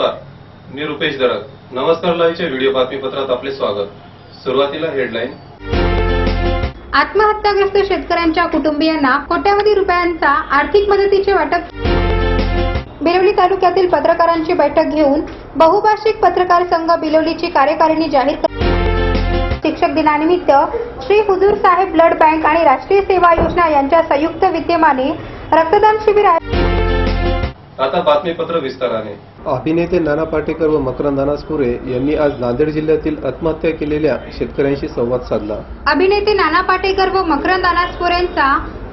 नमस्कार मी रुपेश दरक नमस्कार लाईव्हच्या व्हिडिओ बातमीपत्रात आपले स्वागत. सुरुवातीला हेडलाईन. आत्महत्याग्रस्त शेतकऱ्यांच्या कुटुंबियांना कोट्यावधी रुपयांचा आर्थिक मदतीचे वाटप. बिलोली तालुक्यातील पत्रकारांची बैठक घेऊन बहुभाषिक पत्रकार संघ बिलोलीची कार्यकारिणी जाहीर शिक्षक दिनानिमित्त श्री हुजूर साहेब ब्लड बँक आणि राष्ट्रीय सेवा योजना यांच्या संयुक्त विद्यमाने रक्तदान शिबिर आता बातमीपत्र विस्ताराने. अभिनेते नाना पाटेकर व मकरंद अनासपुरे यांनी आज नांदेड जिल्ह्यातील आत्महत्या केलेल्या शेतकऱ्यांशी संवाद साधला. अभिनेते नाना पाटेकर व मकरंद अनासपुर यांचा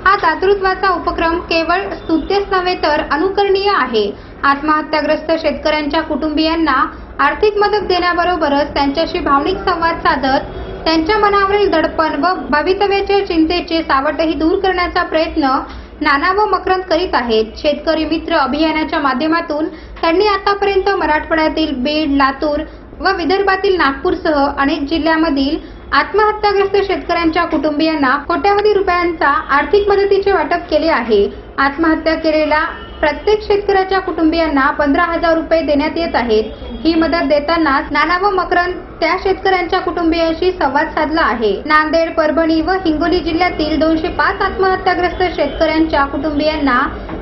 हा दातृत्वाचा उपक्रम केवळ स्तुत्यच नव्हे तर अनुकरणीय आहे. आत्महत्याग्रस्त शेतकऱ्यांच्या कुटुंबियांना आर्थिक मदत देण्याबरोबरच त्यांच्याशी भावनिक संवाद साधत त्यांच्या मनावरील दडपण व भवितव्याच्या चिंतेचे सावटही दूर करण्याचा प्रयत्न नाना व मकरंद करीत आहेत. शेतकरी मित्र अभियानाच्या माध्यमातून त्यांनी आतापर्यंत मराठवाड्यातील बीड लातूर व विदर्भातील नागपूरसह अनेक जिल्ह्यामधील आत्महत्याग्रस्त शेतकऱ्यांच्या कुटुंबियांना कोट्यावधी रुपयांचा आर्थिक मदतीचे वाटप केले आहे. आत्महत्या केलेल्या प्रत्येक शेतकऱ्याच्या कुटुंबियांना पंधरा हजार रुपये देण्यात येत आहेत. ही मदत देताना नाना व मकरंद त्या शेतकऱ्यांच्या कुटुंबियांशी संवाद साधला आहे. नांदेड परभणी व हिंगोली जिल्ह्यातील दोनशे पाच आत्महत्याग्रस्त शेतकऱ्यांच्या कुटुंबियांना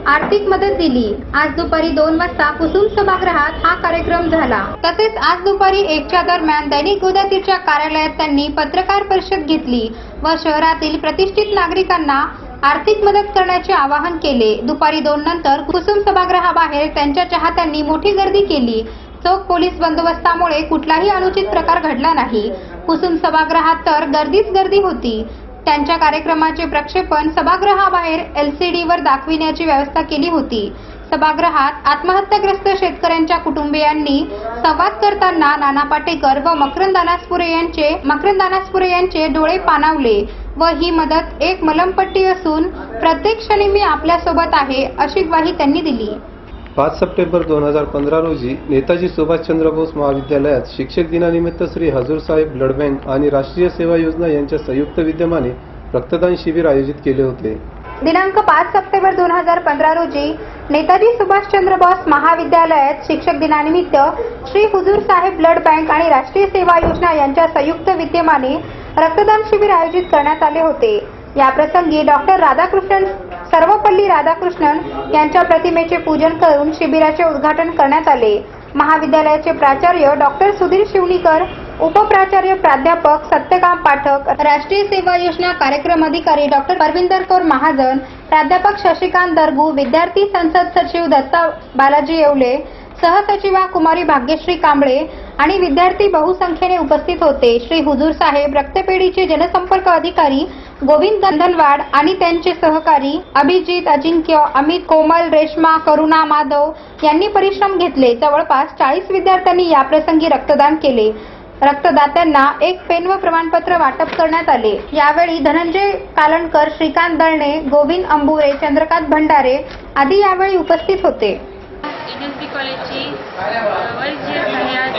आर्थिक मदत दिली. आज दुपारी दोन वाजता कुसुम सभागृहात हा कार्यक्रम झाला. तसेच आज दुपारी एकच्या दरम्यान दैनिक गोदातीच्या कार्यालयात त्यांनी पत्रकार परिषद घेतली व शहरातील प्रतिष्ठित नागरिकांना आर्थिक मदत करण्याचे आवाहन केले. दुपारी दोन नंतर कुसुम सभागृहाबाहेर त्यांच्या चाहत्यांनी मोठी गर्दी केली. चोख पोलीस बंदोबस्तामुळे कुठलाही अनुचित प्रकार घडला नाही. कुसुम सभागृहात तर गर्दीच गर्दी होती. त्यांच्या कार्यक्रमाचे प्रक्षेपण सभागृहाबाहेर एलसीडी वर दाखविण्याची व्यवस्था केली होती. सभागृहात आत्महत्याग्रस्त शेतकऱ्यांच्या कुटुंबियांनी संवाद करताना नाना पाटेकर व मकरंदानासपुरे यांचे मकरंदनासपुरे यांचे डोळे पाणावले व ही मदत एक मलमपट्टी असून प्रत्येक क्षणी मी आपल्यासोबत आहे अशी ग्वाही त्यांनी दिली. पाच सप्टेंबर दोन हजार पंधरा रोजी नेताजी सुभाषचंद्र बोस महाविद्यालयात शिक्षक दिनानिमित्त श्री हजूर साहेब ब्लड बँक आणि राष्ट्रीय सेवा योजना यांच्या संयुक्त विद्यमाने रक्तदान शिबिर आयोजित केले होते. दिनांक पाच सप्टेंबर दोन हजार पंधरा रोजी नेताजी सुभाषचंद्र बोस महाविद्यालयात शिक्षक दिनानिमित्त श्री हुजूर साहेब ब्लड बँक आणि राष्ट्रीय सेवा योजना यांच्या संयुक्त विद्यमाने रक्तदान शिबिर आयोजित करण्यात आले होते. या प्रसंगी डॉक्टर राधाकृष्णन सर्वपल्ली राधाकृष्णन यांच्या प्रतिमेचे पूजन करून शिबिराचे उद्घाटन करण्यात आले. महाविद्यालयाचे प्राचार्य डॉक्टर सुधीर शिवणीकर उपप्राचार्य प्राध्यापक सत्यकाम पाठक राष्ट्रीय सेवा योजना कार्यक्रम अधिकारी डॉक्टर परविंदर कौर महाजन प्राध्यापक शशिकांत दरगू विद्यार्थी संसद सचिव दत्ता बालाजी येवले सहसचिवा कुमारी भाग्यश्री कांबळे आणि विद्यार्थी बहुसंख्येने उपस्थित होते. श्री हुजूर साहेब रक्तपेढीचे जनसंपर्क अधिकारी गोविंद गंधनवाड आणि त्यांचे सहकारी अभिजित अजिंक्य अमित कोमल रेश्मा करुणा माधव यांनी परिश्रम घेतले. जवळपास चाळीस विद्यार्थ्यांनी याप्रसंगी रक्तदान केले. रक्तदात्यांना एक पेन व प्रमाणपत्र वाटप करण्यात आले. यावेळी धनंजय कालणकर श्रीकांत दळणे गोविंद अंबुरे चंद्रकांत भंडारे आदी यावेळी उपस्थित होते. कॉलेजची आहे आज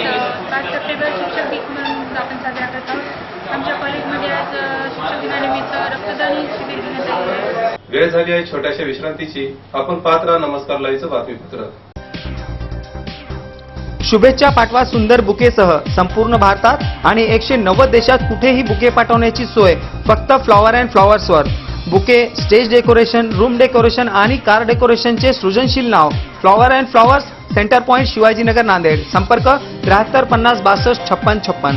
पाच सप्टेंबर शिक्षक दिन म्हणून आपण साजरा करत आहोत. आमच्या कॉलेजमध्ये आज शिक्षक दिनानिमित्त रक्तदान शिबिर घेण्यात आले वेळ झाली आहे छोट्याशा विश्रांतीची. आपण पाहत राहा नमस्कार लाईव्हचं बातमीपत्र. शुभेच्छा पाठवा सुंदर बुकेसह संपूर्ण भारतात आणि एकशे नव्वद देशात कुठेही बुके पाठवण्याची सोय फक्त flower and फ्लॉवर्सवर bouquet stage decoration room decoration आणि कार डेकोरेशनचे सृजनशील नाव flower and flowers centre point Shivajinagar Nanded. संपर्क त्र्याहत्तर पन्नास बासष्ट छप्पन छप्पन.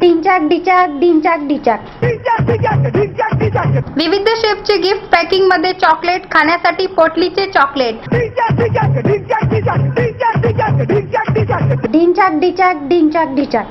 डिंचाक डिचाक डिंचाक डिचाक विविध शेपचे गिफ्ट पॅकिंगमध्ये चॉकलेट खाण्यासाठी पोटलीचे चॉकलेट डिंचाक डिचाक डिंचाक डिचाक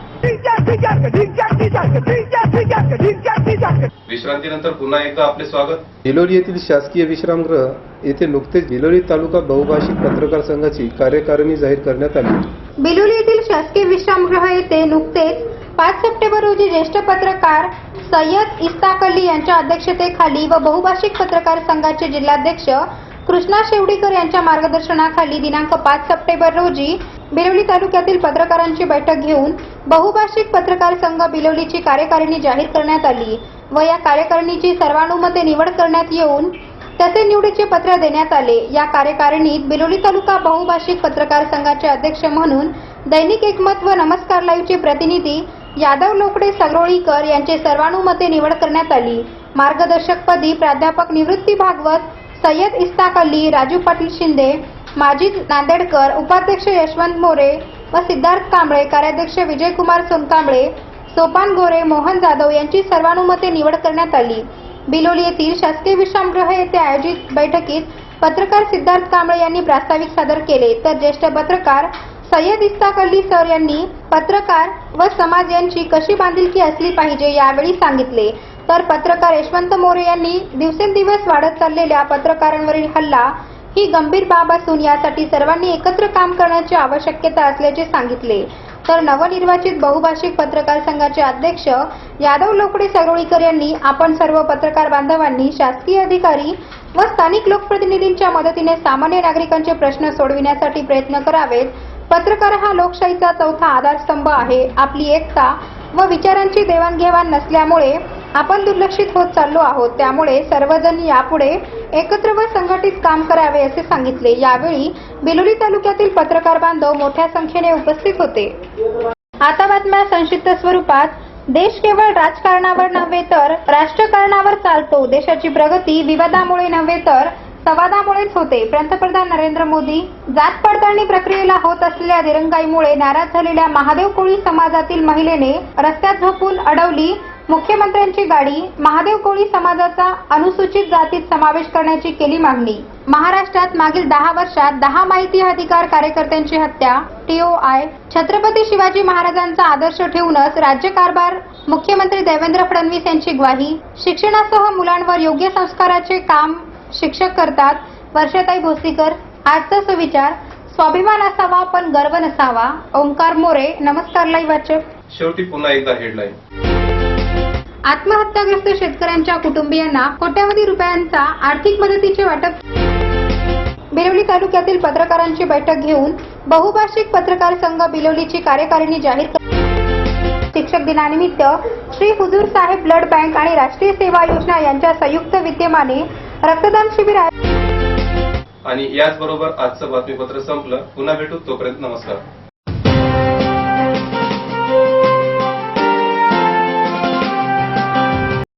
विश्रांतीनंतर पुन्हा एकदा आपले स्वागत. बिलोली येथील शासकीय विश्रामगृह येथे नुकतेच बिलोली तालुका बहुभाषिक पत्रकार संघाची कार्यकारिणी जाहीर करण्यात आली. बिलोली येथील शासकीय विश्रामगृह येथे नुकतेच पाच सप्टेंबर रोजी ज्येष्ठ पत्रकार सय्यद इस्ताक अली यांच्या अध्यक्षतेखाली व बहुभाषिक पत्रकार संघाचे जिल्हाध्यक्ष कृष्णा शेवडीकर यांच्या मार्गदर्शनाखाली दिनांक पाच सप्टेंबर रोजी बिलोली तालुक्यातील पत्रकारांची बैठक घेऊन बहुभाषिक पत्रकार संघ बिलोलीची कार्यकारिणी जाहीर करण्यात आली व या कार्यकारिणीची सर्वानुमते निवड करण्यात येऊन तसे निवडीचे पत्र देण्यात आले. या कार्यकारिणीत बिलोली तालुका बहुभाषिक पत्रकार संघाचे अध्यक्ष म्हणून दैनिक एकमत व नमस्कार लाईव्हचे प्रतिनिधी यादव लोकडे सगरोळीकर यांचे सर्वानुमते निवड करण्यात आली. मार्गदर्शकपदी प्राध्यापक निवृत्ती भागवत सय्यद इस्ताक अली राजू पाटील शिंदे माजी नांदेडकर उपाध्यक्ष यशवंत मोरे व सिद्धार्थ कांबळे कार्याध्यक्ष विजयकुमार सोनकांबळे सोपान गोरे मोहन जाधव यांची सर्वानुमते निवड करण्यात आली. बिलोली येथील शासकीय विश्रामगृह येथे आयोजित बैठकीत पत्रकार सिद्धार्थ कांबळे यांनी प्रास्ताविक सादर केले. तर ज्येष्ठ पत्रकार सय्यद इस्ताक अली सर यांनी पत्रकार व समाज यांची कशी बांधिलकी असली पाहिजे यावेळी सांगितले. तर पत्रकार यशवंत मोरे यांनी दिवसेंदिवस वाढत चाललेल्या पत्रकारांवरील हल्ला ही गंभीर बाब असून यासाठी सर्वांनी एकत्र काम करण्याची आवश्यकता असल्याचे सांगितले. तर नवनिर्वाचित बहुभाषिक पत्रकार संघाचे अध्यक्ष यादव लोकडे सरोळीकर यांनी आपण सर्व पत्रकार बांधवांनी शासकीय अधिकारी व स्थानिक लोकप्रतिनिधींच्या मदतीने सामान्य नागरिकांचे प्रश्न सोडविण्यासाठी प्रयत्न करावेत. पत्रकार हा लोकशाहीचा चौथा आधारस्तंभ आहे. आपली एकता व विचारांची देवाणघेवाण नसल्यामुळे आपण दुर्लक्षित होत चाललो आहोत. त्यामुळे सर्वजण यापुढे एकत्र व संघटित काम करावे असे सांगितले. यावेळी बिलोली तालुक्यातील पत्रकार बांधव मोठ्या संख्येने उपस्थित होते. आता बातम्या संक्षिप्त स्वरूपात. देश केवळ राजकारणावर नव्हे तर राष्ट्रकारणावर चालतो. देशाची प्रगती विवादामुळे नव्हे तर संवादामुळेच होते. पंतप्रधान नरेंद्र मोदी जात पडताळणी प्रक्रियेला होत असलेल्या दिरंगाईमुळे नाराज झालेल्या महादेव कोळी समाजातील महिलेने रस्त्यात झोपून अडवली मुख्यमंत्र्यांची गाडी महादेव कोळी समाजाचा अनुसूचित जातीत समावेश करण्याची केली मागणी. महाराष्ट्रात मागील दहा वर्षात दहा माहिती अधिकार कार्यकर्त्यांची हत्या टीओआय छत्रपती शिवाजी महाराजांचा आदर्श ठेवूनच राज्यकारभार मुख्यमंत्री देवेंद्र फडणवीस यांची ग्वाही शिक्षणासह मुलांवर योग्य संस्काराचे काम शिक्षक करतात वर्षाताई भोसीकर आजचा सुविचार स्वाभिमान असावा पण गर्व नसावा. ओंकार मोरे नमस्कार लाईव्ह वाचक. शेवटी पुन्हा एकदा हेडलाईन आत्महत्याग्रस्त शेतकऱ्यांच्या कुटुंबियांना कोट्यावधी रुपयांचा आर्थिक मदतीचे वाटप. बिलोली तालुक्यातील पत्रकारांची बैठक घेऊन बहुभाषिक पत्रकार संघ बिलोलीची कार्यकारिणी जाहीर शिक्षक दिनानिमित्त श्री हुजूर साहेब ब्लड बँक आणि राष्ट्रीय सेवा योजना यांच्या संयुक्त विद्यमाने रक्तदान शिबिर आणि याचबरोबर आजचं बातमीपत्र संपलं. पुन्हा भेटू तोपर्यंत नमस्कार.